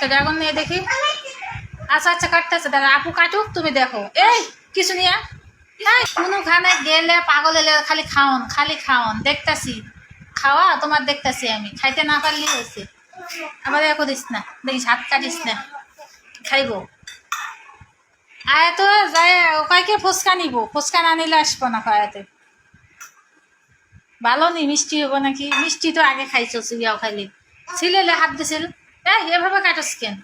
একটা ড্রাগন নিয়ে দেখি। আচ্ছা আচ্ছা কাটতেছে। দাদা আপু কাটুক, তুমি দেখো। এই, কিছু নিয়ে এই, কোনোখানে গেলে পাগল এলে খালি খাওন খালি খাওন। দেখতাছি। খাওয়া, তোমার দেখতাছি আমি। খাইতে না পারলি হয়েছে। আবার একো দিস না। দেখিস, হাত কাটিস না। খাইব। তো যায় কয়েকে ফুচকা নিব। ফুচকা না নিলে আসব না কয়াতে ভালো নি, মিষ্টি হব নাকি? মিষ্টি তো আগে খাইছো ইয়াও খাইলি। ছিলেলে হাত দিছিল। এভাবে কাটস কেন?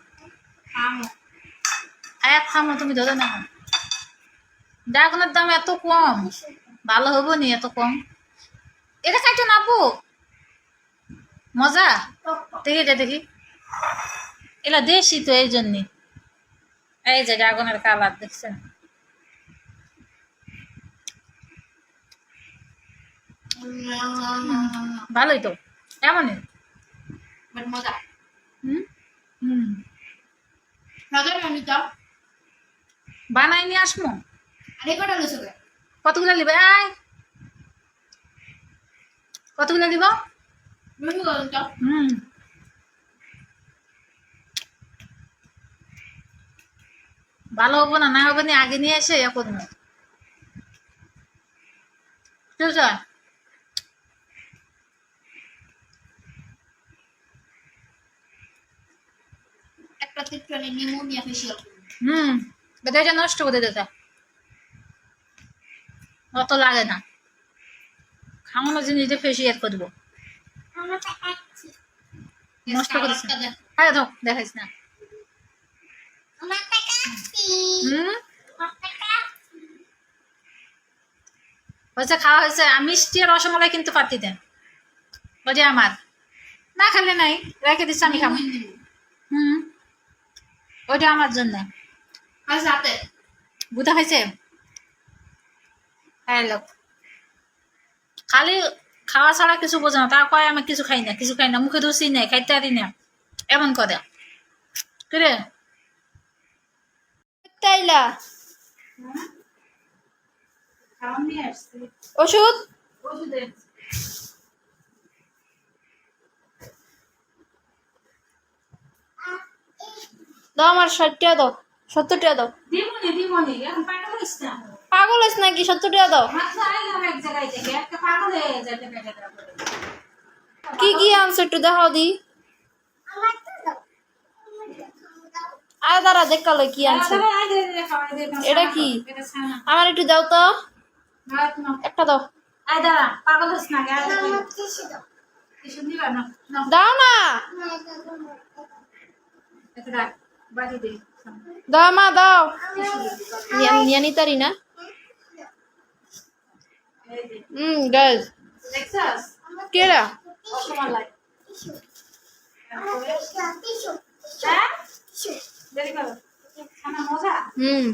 আয়াত খামো তুমি ধরে না ড্রাগনের দাম এত কম। ভালো হব নি এত কম। এটা খাইতো নাবো। মজা? দেখি এটা দেখি। এলা দেশি তো এই জন্যে। এই যে ড্রাগনের কালার দেখছেন? ভালোই তো। এমনই মজা। হুম? হুম। মজা আমি বানাই নিয়ে আসমো। আরে কটা লুচো কতগুলো নিবে কতগুলো দিব হুম। ভালো হব না না হবে না আগে নিয়ে এসে ইয়ে করব। ঠিক করে অত লাগে না। জিনিস দিয়ে ফেসিয়াল করব। নষ্ট করিস না। আরে তো দেখাইস না হয়েছে খাওয়া হয়েছে। মিষ্টি আর রসমালাই কিন্তু পাতি দেন ওই যে আমার। না খেলে নাই। রেখে দিচ্ছি আমি খাব। ওইটা আমার জন্য। আর সাথে বুধা হ্যাঁ লোক খালি খাওয়া ছাড়া কিছু বোঝে না তা কয় আমি কিছু খাই না কিছু খাই না মুখে দোষই নেই খাইতে পারি না। এমন করে। কিরে তাইলা ওষুধ? ওষুধে দাও আমার ষাট টাকা দাও। সত্তর টাকা দাও। পাগল আছে নাকি সত্তর টাকা দাও কি কি আনছো একটু দেখাও দি। আয় দাঁড়া দেখাল কি আনছে। এটা কি? আমার একটু দাও তো। একটা দাও। দাও না। দাও মা দাও। নিয়া- নিয়া নিতারি না? হুম দেখছাস কেরা? রসমালাই হ্যাঁ দেরি করো খানা মজা? হুম।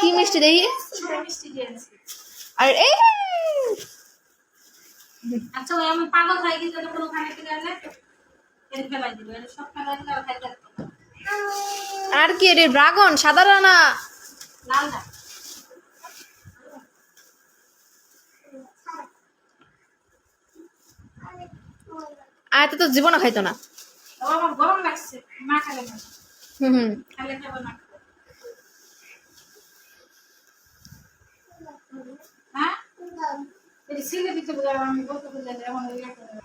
কি মিষ্টি দেখি? আর এই আচ্ছা ওই আমি পাগল হয়ে গেছি তো কোনো খানে থেকে গেলে এর ফেলাই এর সব ফেলাই দিলে আর আর কি রে ড্রাগন সাদা রানা লাল না আর তো তো জীবনও খাইতো না। গরম লাগছে মা খাবে না। হুম হুম। খালে খাবে না। সিলে দিতে বলে আমি বলতে বলে এমন হয়ে গেছে।